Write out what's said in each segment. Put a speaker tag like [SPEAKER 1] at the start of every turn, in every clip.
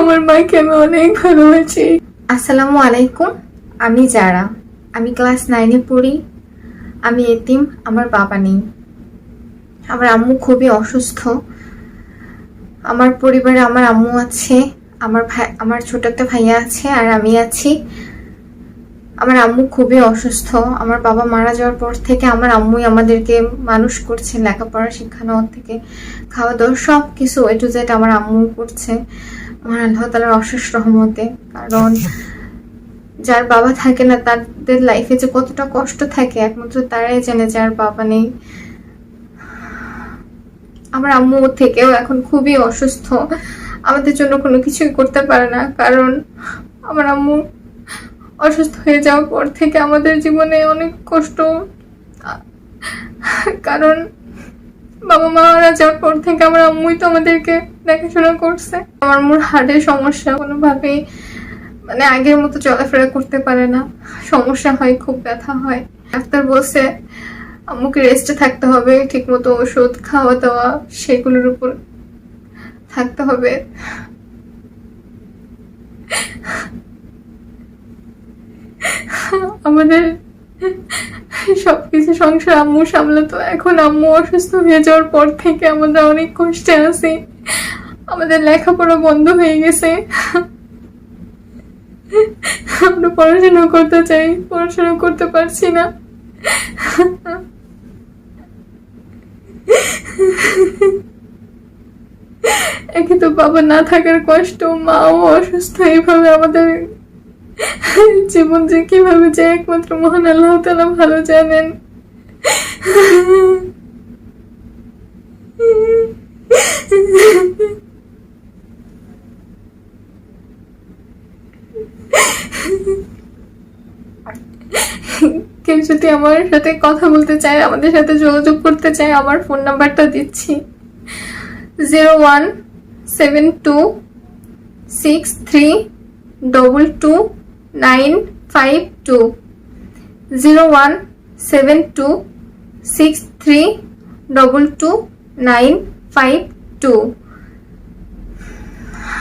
[SPEAKER 1] আমার মাকে আমি অনেক ভালোবাসি। আসসালামু আলাইকুম, আমি যারা আমি ক্লাস নাইনে পড়ি। আমি এতিম, আমার বাবা নেই। আমার আম্মু খুবই অসুস্থ। আমার পরিবারে আমার আম্মু আছে, আমার ভাই আমার ছোট একটা ভাইয়া আছে আর আমি আছি। আমার আম্মু খুবই অসুস্থ। আমার বাবা মারা যাওয়ার পর থেকে আমার আম্মুই আমাদেরকে মানুষ করছে, লেখাপড়া শিক্ষা নেওয়ার থেকে খাওয়া দাওয়া সব কিছু এ টু জেড আমার আম্মু করছে। মহান আল্লাহ তালার অশেষ রহমতে, কারণ যার বাবা থাকে না, তাদের লাইফে যে কতটা কষ্ট থাকে, একমাত্র তারাই জানে যার বাবা নেই। আমার আম্মু থেকেও এখন খুবই অসুস্থ। আমাদের জন্য কোনো কিছুই করতে পারে না, কারণ আমার আম্মু অসুস্থ হয়ে যাওয়ার পর থেকে আমাদের জীবনে অনেক কষ্ট। কারণ বাবা মারা যাওয়ার পর থেকে আমার আম্মুই তো আমাদেরকে দেখাশোনা করছে। আমার আম্মুর হার্টের সমস্যা কোনোভাবেই মানে আগের মতো চলাফেরা করতে পারে না। সমস্যা হয়, খুব ব্যথা হয়। ডাক্তার বলছে, আম্মুকে রেস্টে থাকতে হবে ঠিক মতো ওষুধ খাওয়া দাওয়া সেগুলোর উপর থাকতে হবে। আমাদের সবকিছু সংসার আম্মু সামলাতো। এখন আম্মু অসুস্থ হয়ে যাওয়ার পর থেকে আমরা অনেক কষ্টে আছি। আমাদের লেখাপড়া বন্ধ হয়ে গেছে। আমরা পড়াশোনা করতে চাই, পড়াশোনা করতে পারছি না। একে তো বাবা না থাকার কষ্ট, মাও অসুস্থ এইভাবে আমাদের জীবন যে কীভাবে যে একমাত্র মহান আল্লাহ তালা ভালো জানেন। কেউ যদি আমার সাথে কথা বলতে চায়, আমাদের সাথে যোগাযোগ করতে চায়, আমার ফোন নাম্বারটা দিচ্ছি। Zero one seven two six three double two nine five two. Zero one seven two six three double two nine five two.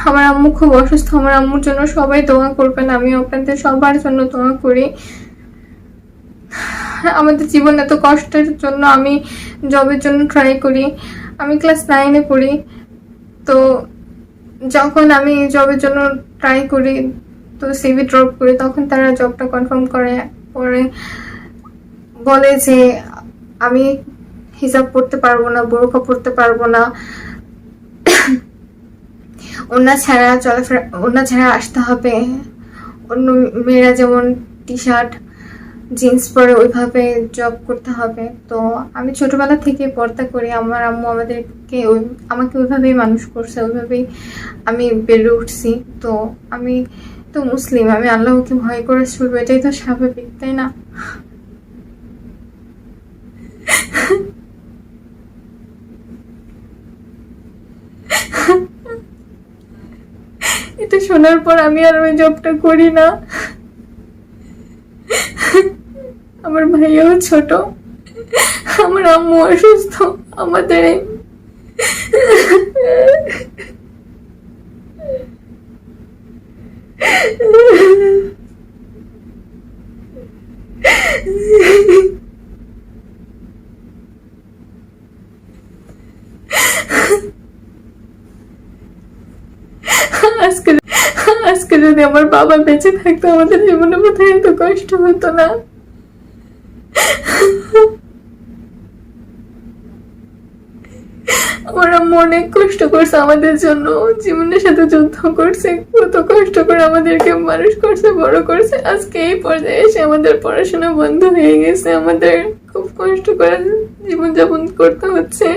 [SPEAKER 1] আমার আম্মু খুব অসুস্থ, আমার আম্মুর জন্য সবাই দোয়া করবেন আমি আপনাদের সবার জন্য দোয়া করি। আমাদের জীবন এত কষ্টের জন্য আমি জবের জন্য ট্রাই করি। আমি ক্লাস নাইনে পড়ি। তো যখন আমি জবের জন্য ট্রাই করি, তো সিভি ড্রপ করি তখন তারা জবটা কনফার্ম করে। পরে বলে যে, আমি হিসাব পড়তে পারব না, বোরখা পড়তে পারব না। ওনা ছাড়া চলাফেরা ওনা ছাড়া আসতে হবে। অন্য মেয়েরা যেমন টি শার্ট জিন্স পরে ওইভাবে জব করতে হবে। তো আমি ছোটবেলা থেকে পর্দা করি। আমার আম্মু আমাদেরকে ওই, আমাকে ওইভাবেই মানুষ করছে, ওইভাবেই আমি বেড়ে উঠছি। তো আমি তো মুসলিম, আমি আল্লাহকে ভয় করে চলবো, এটাই তো স্বাভাবিক, তাই না এটা শোনার পর আমি আর ওই জবটা করি না। আমার ভাইয়াও ছোট। আমার আম্মু অসুস্থ। আমাদের আজকে আজকে যদি আমার বাবা বেঁচে থাকতো, আমাদের জীবনে কোথায় এত কষ্ট হতো না। অনেক কষ্ট করছে আমাদের জন্য, জীবনের সাথে যুদ্ধ করছে, কত কষ্ট করে আমাদেরকে মানুষ করছে, বড় করছে। আজকে এই পর্যায়ে এসে আমাদের পড়াশোনা বন্ধ হয়ে গেছে, আমাদের খুব কষ্ট করে জীবনযাপন করতে হচ্ছে।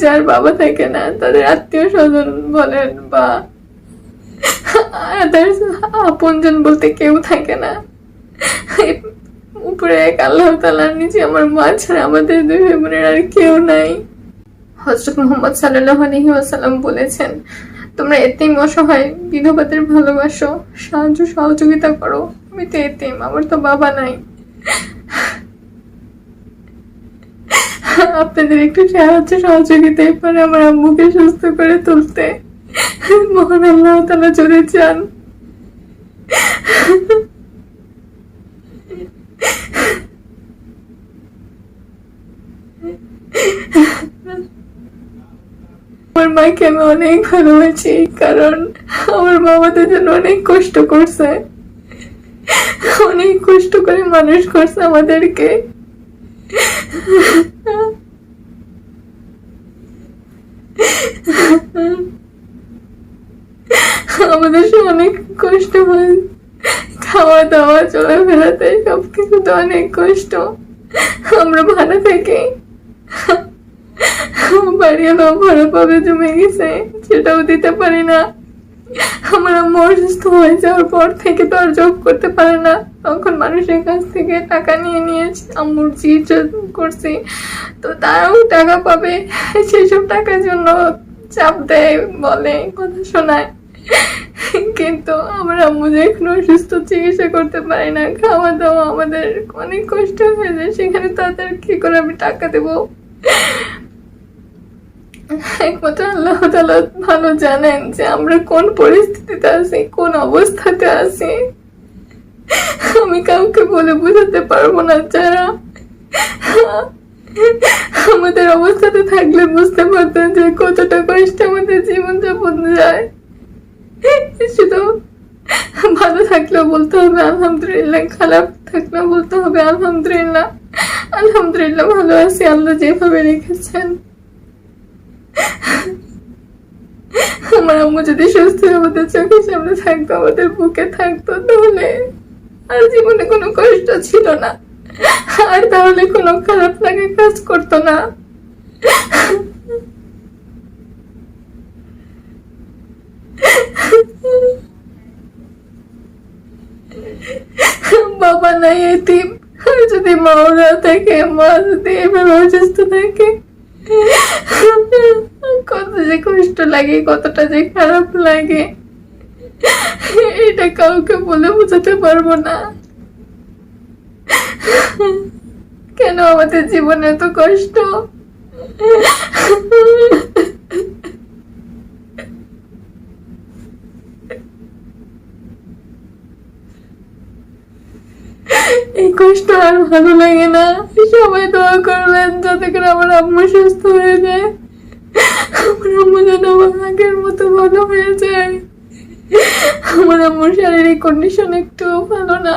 [SPEAKER 1] যার বাবা থাকে না, তাদের আত্মীয় স্বজন বলেন বা others, আপনজন বলতে কেউ থাকে না। উপরে এক আল্লাহ তালার নিচে আমার মা ছাড়া আমাদের দুই ভাই বোনের আর কেউ নাই। হজরত মোহাম্মদ সাল্লাহ আলহি বলেছেন, তোমরা এতিম, অসহায়, বিধবাদের ভালোবাসো, সাহায্য সহযোগিতা করো, আমি তো এতিম, আমার তো বাবা নাই। আপনাদের একটু সাহায্য সহযোগিতায় পরে আমার আম্মুকে সুস্থ করে তুলতে। মহান আল্লাহ তালা জোরে চান। আমার মাকে আমি অনেক ভালোবাসি, কারণ আমার আমাদের জন্য অনেক কষ্ট করছে। অনেক কষ্ট করে মানুষ করছে আমাদেরকে। আমাদের সে অনেক কষ্ট হয়। খাওয়া দাওয়া, চলাফেরাতে সব কিছুতে অনেক কষ্ট। আমরা ভালো থাকি। বাড়ি এলো ভালোভাবে পাবে জমে গেছে, সেটাও দিতে পারি না। আমার আম্মু অসুস্থ হয়ে যাওয়ার পর থেকে তো আর জব করতে পারে না। তখন মানুষের কাছ থেকে টাকা নিয়ে নিয়ে আম্মুর চিকিৎসা করছি। তো তারাও টাকা পাবে, সেসব টাকার জন্য চাপ দেয়, বলে কথা শোনায়। কিন্তু আমার আম্মু যে এখনও অসুস্থ, চিকিৎসা করতে পারে না খাওয়া দাওয়া আমাদের অনেক কষ্ট হয়ে যায়, সেখানে তাদের কি করে আমি টাকা দেবো? একমাত্র আল্লাহ তাআলা ভালো জানেন যে আমরা কোন পরিস্থিতিতে আছি, কোন অবস্থাতে আছি। আমি কাউকে বলে বোঝাতে পারব না, যারা আমাদের অবস্থাতে থাকলে বুঝতে পারতেন যে কতটা কষ্ট আমাদের জীবন যাপন যায়। শুধু ভালো থাকলেও বলতে হবে আলহামদুলিল্লাহ, খারাপ থাকলেও বলতে হবে আলহামদুলিল্লাহ। আলহামদুলিল্লাহ ভালো আছি, আল্লাহ যেভাবে রেখেছেন। আমার আম্মু যদি সুস্থ আমাদের চোখের সামনে থাকতো, আমাদের বুকে থাকতো, তাহলে আর জীবনে কোনো কষ্ট ছিল না। আর তাহলে কোনো খারাপ লাগে কাজ করতো না। বাবা নাই এতিম। আর যদি মাও না থাকে, মা যদি এভাবে অসুস্থ থাকে কত যে কষ্ট লাগে, কতটা যে খারাপ লাগে। এটা কাউকে বলে বোঝাতে পারব না। কেন আমাদের জীবনে এত কষ্ট? এই কষ্ট আর ভালো লাগে না। সবাই দোয়া যাতে করে আমার আম্মু সুস্থ হয়ে যায়। আমার আম্মু যেন আমার আগের মতো ভালো হয়ে যায়। আমার আম্মুর শারীরিক কন্ডিশন একটু ভালো না।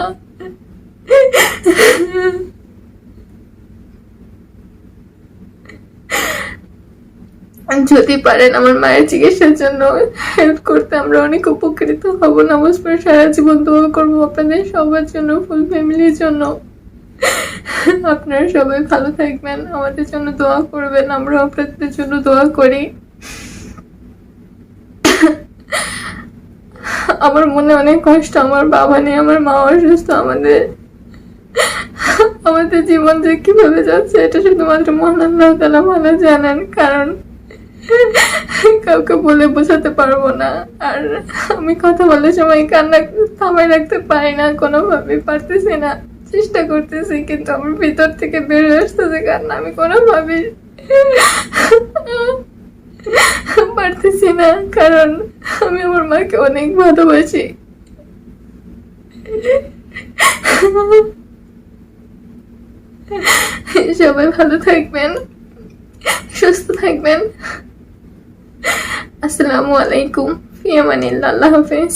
[SPEAKER 1] যদি পারেন আমার মায়ের চিকিৎসার জন্য হেল্প করতে, আমরা অনেক উপকৃত হব। নমস্কার, সারা জীবন দোয়া করব আপনাদের সবার জন্য ফুল ফ্যামিলির জন্য। আপনারা সবাই ভালো থাকবেন, আমাদের জন্য দোয়া করবেন আমরা আপনাদের জন্য দোয়া করি। আমার মনে অনেক কষ্ট, আমার বাবা নেই, আমার মা অসুস্থ, আমাদের আমাদের জীবন যে কীভাবে যাচ্ছে, এটা শুধুমাত্র মহান তালা ভালো জানেন, কারণ কাউকে বলে বোঝাতে পারব না, আর আমি কথা বলার সময় কান্না থামাই রাখতে পারি না কোনোভাবে পারতেছি না। চেষ্টা করতেছি, কিন্তু আমার ভিতর থেকে বেরিয়ে আসতেছে কান্না আমি কোনোভাবে পারতেছি না, কারণ আমি আমার মাকে অনেক ভালোবাসি। সবাই ভালো থাকবেন, সুস্থ থাকবেন। আসসালামু আলাইকুম, ফিয়ামানিল্লাহ, আল্লাহ হাফেজ।